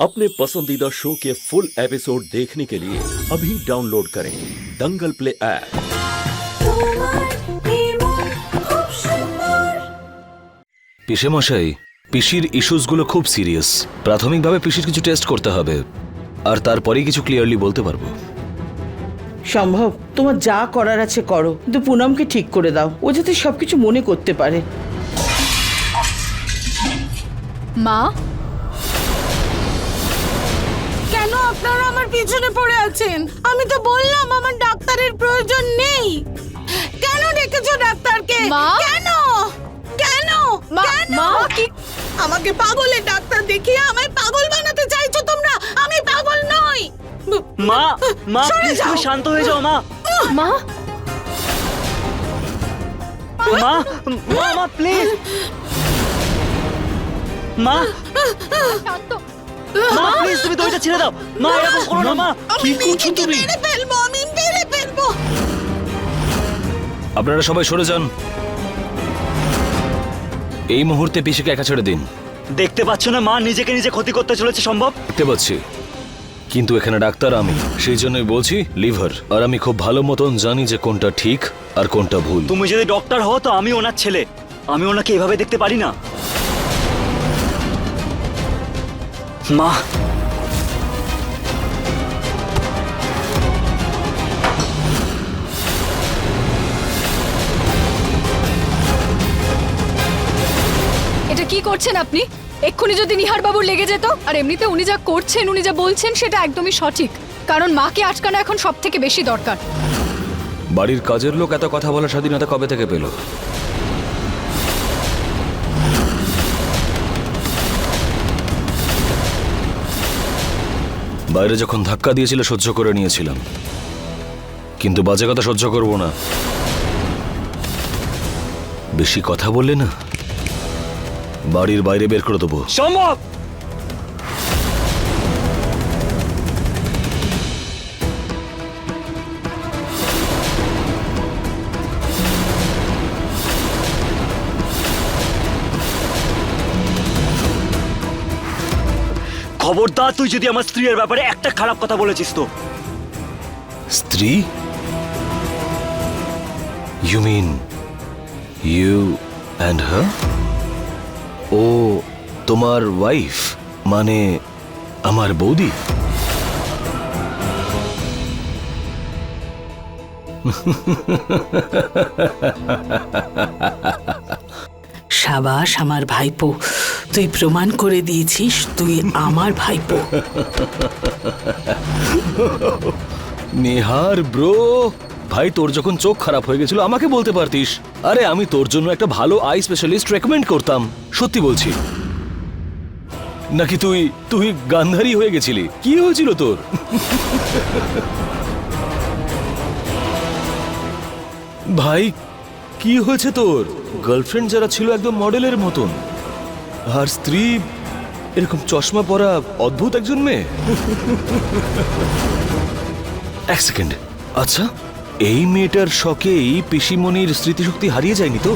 अपने पसंदीदा शो के फुल एपिसोड देखने के लिए अभी डाउनलोड करें दंगल प्ले ऐप তোমার নির্মল খুব সুন্দর পিসে মশাই পিসির ইস্যুসগুলো খুব সিরিয়াস প্রাথমিকভাবে পিসির কিছু টেস্ট করতে হবে আর তারপরেই কিছু ক্লিয়ারলি বলতে পারবো সম্ভব তোমার যা করার আছে করো কিন্তু পুনমকে ঠিক করে দাও ও যাতে সবকিছু মনে করতে পারে মা কেন আপনারা আমার পিছনে পড়ে আছেন? আমি তো বললাম আমার ডাক্তারের প্রয়োজন নেই। কেন ডেকেছো ডাক্তারকে? মা? কেন? কেন? মা কেন? মা কি? আমাকে পাগলের ডাক্তার দেখিয়ে আমায় পাগল বানাতে চাইছো তোমরা? আমি পাগল নই। মা মা সরে প্লিজ যাও। তুমি শান্ত হয়ে যাও মা। মা? মা মা মা প্লিজ। মা। শান্ত। মা প্লিজ তুমি দইটা ছেড়ে দাও। মা এরকম করো না মা। আমি নিজেকে মেরে ফেলব আমি মেরে ফেলব। আপনারা সবাই সরে যান। এই মুহূর্তে পিসিকে একা ছেড়ে দিন। দেখতে পাচ্ছ না মা নিজেকে নিজে ক্ষতি করতে চলেছে সম্ভব? দেখতে পাচ্ছি। কিন্তু এখানে ডাক্তার আমি। সেই জন্যই বলছি লিভার। আর আমি খুব ভালো মতন জানি যে কোনটা ঠিক আর কোনটা ভুল। তুমি যদি ডক্টর হও তো আমি ওনার ছেলে। আমি ওনাকে এভাবে দেখতে পারি না। মা। এটা কি করছেন আপনি? এক্ষুনি যদি নিহার বাবুর লেগে যেত আর এমনিতে উনি যা করছেন উনি যা বলছেন সেটা একদমই সঠিক। কারণ মাকে আটকানো এখন সব থেকে বেশি দরকার। বাড়ির কাজের লোক এত কথা বলার স্বাধীনতা কবে থেকে পেল? বাইরে যখন ধাক্কা দিয়েছিল, সহ্য করে নিয়েছিলাম। কিন্তু বাজে কথা সহ্য করব না। বেশি কথা বললে না, বাড়ির বাইরে বের করে দেবো। সম্ভব! খবরদার তুই যদি আমার স্ত্রীর ব্যাপারে একটা খারাপ কথা বলেছিস তো। স্ত্রী? You mean you and her ও তোমার ওয়াইফ মানে আমার বৌদি? সাবাস আমার ভাইপো। তুই প্রমাণ করে দিয়েছিস তুই আমার ভাইপো। নেহার ব্রো, ভাই, তোর যখন চোখ খারাপ হয়ে গেছিল, আমাকে বলতে পারতিস। আরে, আমি তোর জন্য একটা ভালো আই স্পেশালিস্ট রেকমেন্ড করতাম। সত্যি বলছি। নাকি তুই তুই গান্ধারী হয়ে গেছিলি? কি হয়েছিল তোর? ভাই, কি হয়েছে তোর? গার্লফ্রেন্ড যারা ছিল একদম মডেলের মতন। আর স্ত্রী এরকম চশমা পরা অদ্ভুত একজন মেয়ে? এক সেকেন্ড। আচ্ছা এই মেয়েটার শখেই পিসিমণির স্মৃতিশক্তি হারিয়ে যায়নি তো?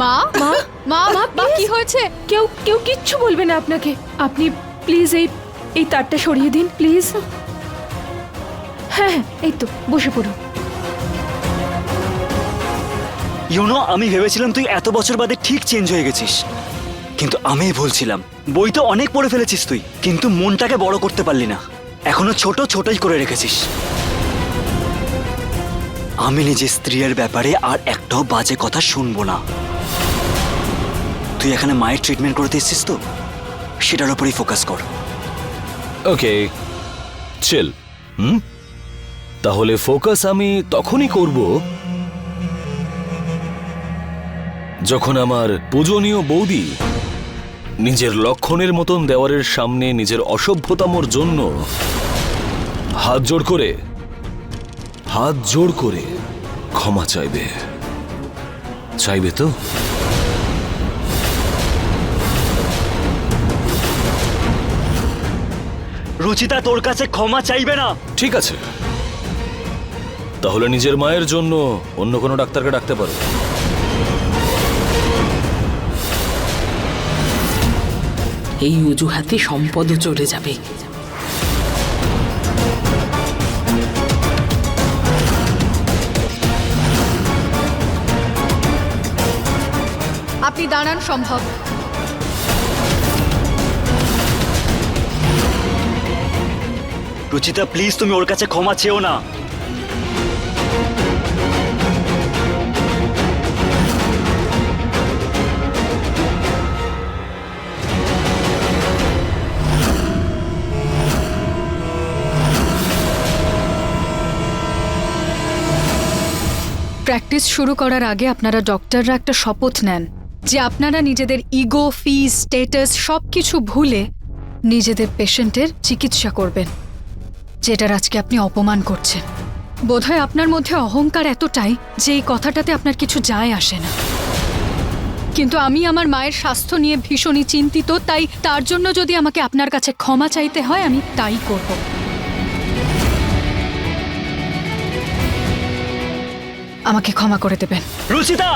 মা? মা? মা মা মা কি হয়েছে? কেউ কেউ কিচ্ছু বলবে না আপনাকে। আপনি প্লিজ এই এই তারটা সরিয়ে দিন প্লিজ। হ্যাঁ হ্যাঁ এই তো বসে পড়ুন। ইউনো, আমি ভেবেছিলাম তুই এত বছর বাদে ঠিক চেঞ্জ হয়ে গেছিস। কিন্তু আমি ভুলছিলাম বই তো অনেক পড়ে ফেলেছিস তুই, কিন্তু মনটাকে বড় করতে পারলি না। এখনও ছোট, ছোটই করে রেখেছিস। আমি নিজের স্ত্রীর ব্যাপারে আর একটাও বাজে কথা শুনব না। তুই এখানে মায়ের ট্রিটমেন্ট করতে এসেছিস তো? সেটার উপরেই ফোকাস কর। ওকে চিল হুম? তাহলে ফোকাস আমি তখনই করব যখন আমার পূজনীয় বৌদি নিজের লক্ষণের মতন দেওয়ারের সামনে নিজের অসভ্যতামর জন্য হাত জোড় করে হাত জোড় করে ক্ষমা চাইবে। চাইবে তো? রুচিতা তোর কাছে ক্ষমা চাইবে না। ঠিক আছে। তাহলে নিজের মায়ের জন্য অন্য কোনো ডাক্তারকে ডাকতে পারো। এই অজুহাতে সম্পদও চলে যাবে। আপনি দাঁড়ান সম্ভব। রুচিতা প্লিজ তুমি ওর কাছে ক্ষমা চেও না। প্র্যাকটিস শুরু করার আগে আপনারা ডক্টররা একটা শপথ নেন যে আপনারা নিজেদের ইগো ফিস স্টেটাস সব কিছু ভুলে নিজেদের পেশেন্টের চিকিৎসা করবেন, যেটার আজকে আপনি অপমান করছেন। বোধহয় আপনার মধ্যে অহংকার এতটাই যে এই কথাটাতে আপনার কিছু যায় আসে না। কিন্তু আমি আমার মায়ের স্বাস্থ্য নিয়ে ভীষণই চিন্তিত, তাই তার জন্য যদি আমাকে আপনার কাছে ক্ষমা চাইতে হয়, আমি তাই করব। আমাকে ক্ষমা করে দেবেন। রুচিতা!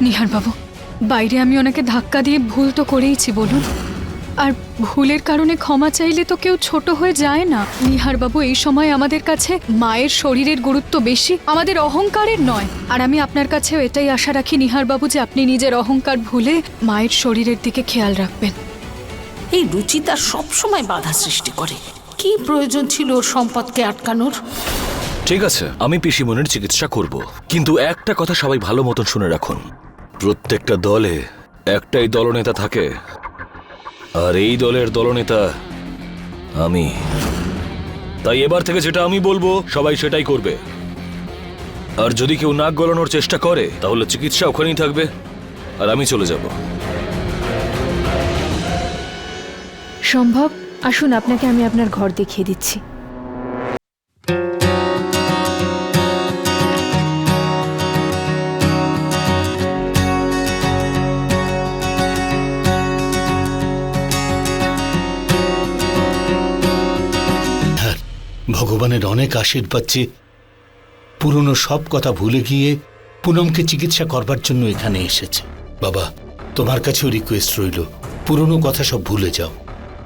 নিহার বাবু বাইরে আমি ওনাকে ধাক্কা দিয়ে ভুল তো করেইছি বলুন। আর ভুলের কারণে ক্ষমা চাইলে তো কেউ ছোট হয়ে যায় না। নিহার বাবু এই সময় আমাদের কাছে মায়ের শরীরের গুরুত্ব বেশি আমাদের অহংকারের নয়। আর আমি আপনার কাছেও এটাই আশা রাখি নিহার বাবু যে আপনি নিজের অহংকার ভুলে মায়ের শরীরের দিকে খেয়াল রাখবেন। এই রুচিতা সবসময় বাধা সৃষ্টি করে। কি প্রয়োজন ছিল ওর সম্পদকে আটকানোর? ঠিক আছে আমি পিসিমনির চিকিৎসা করব। কিন্তু একটা কথা সবাই ভালো মতন শুনে রাখুন। প্রত্যেকটা দলে একটাই দলনেতা থাকে আর এই দলের দলনেতা আমি। তাই এবার থেকে যেটা আমি বলব, সবাই সেটাই করবে। আর যদি কেউ নাক গলানোর চেষ্টা করে, তাহলে চিকিৎসা ওখানেই থাকবে, আর আমি চলে যাব। সম্ভব? আসুন, আপনাকে আমি আপনার ঘর দেখিয়ে দিচ্ছি। ভগবানের অনেক আশীর্বাদ যে পুরনো সব কথা ভুলে গিয়ে পুনমকে চিকিৎসা করবার জন্য এখানে এসেছে। বাবা, তোমার কাছেও রিকোয়েস্ট রইল। পুরনো কথা সব ভুলে যাও।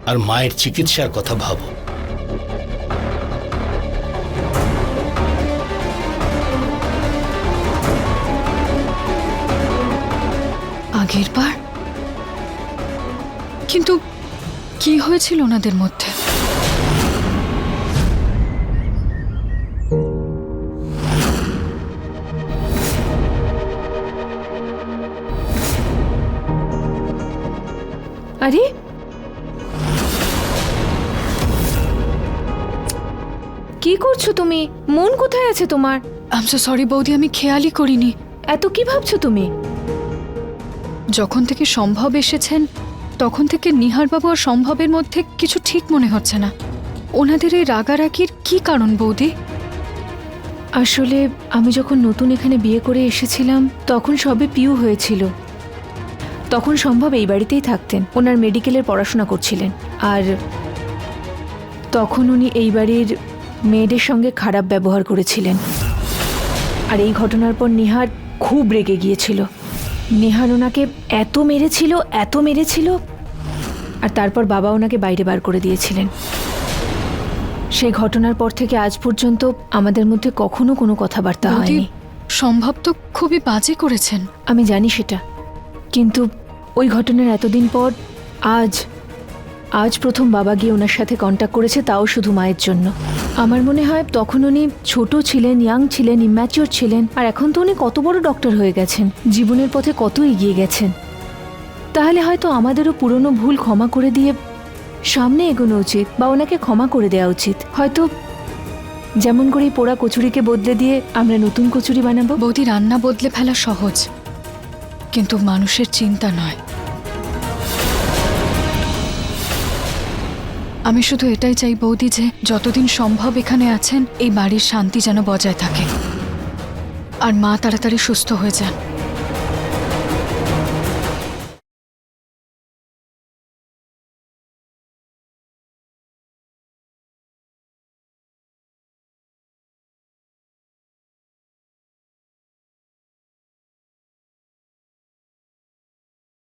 আর মায়ের চিকিৎসার কথা ভাবো। আগের বার কিন্তু কি হয়েছিল ওনাদের মধ্যে? আরে? কি করছ তুমি? মন কোথায় আছে তোমার? আম সো সরি বৌদি আমি খেয়ালই করিনি। এত কি ভাবছ তুমি? যখন থেকে সম্ভব এসেছেন তখন থেকে নিহারবাবু আর সম্ভবের মধ্যে কিছু ঠিক মনে হচ্ছে না। ওনাদের এই রাগারাগির কি কারণ বৌদি? আসলে আমি যখন নতুন এখানে বিয়ে করে এসেছিলাম তখন সবে পিউ হয়েছিল। তখন সম্ভব এই বাড়িতেই থাকতেন। ওনার মেডিকেলের পড়াশোনা করছিলেন। আর তখন উনি এই বাড়ির মেয়েদের সঙ্গে খারাপ ব্যবহার করেছিলেন। আর এই ঘটনার পর নিহার খুব রেগে গিয়েছিল। নেহার ওনাকে এত মেরেছিল এত মেরেছিল আর তারপর বাবা ওনাকে বাইরে বার করে দিয়েছিলেন। সেই ঘটনার পর থেকে আজ পর্যন্ত আমাদের মধ্যে কখনো কোনো কথাবার্তা হয়নি। সম্ভব তো খুবই বাজে করেছেন। আমি জানি সেটা। কিন্তু ওই ঘটনার এতদিন পর আজ আজ প্রথম বাবা গিয়ে ওনার সাথে কন্ট্যাক্ট করেছে, তাও শুধু মায়ের জন্য। আমার মনে হয় তখন উনি ছোট ছিলেন ইয়াং ছিলেন ইম্যাচিওর ছিলেন, আর এখন তো উনি কত বড় ডক্টর হয়ে গেছেন, জীবনের পথে কত এগিয়ে গেছেন। তাহলে হয়তো আমাদেরও পুরনো ভুল ক্ষমা করে দিয়ে সামনে এগোনো উচিত, বা ওনাকে ক্ষমা করে দেওয়া উচিত। হয়তো যেমন করে পোড়া কচুরিকে বদলে দিয়ে আমরা নতুন কচুরি বানাবো। বৌদি, রান্না বদলে ফেলা সহজ। কিন্তু মানুষের চিন্তা নয়। আমি শুধু এটাই চাই বৌদি যে, যতদিন সম্ভব এখানে আছেন, এই বাড়ির শান্তি যেন বজায় থাকে। আর মা তাড়াতাড়ি সুস্থ হয়ে যান।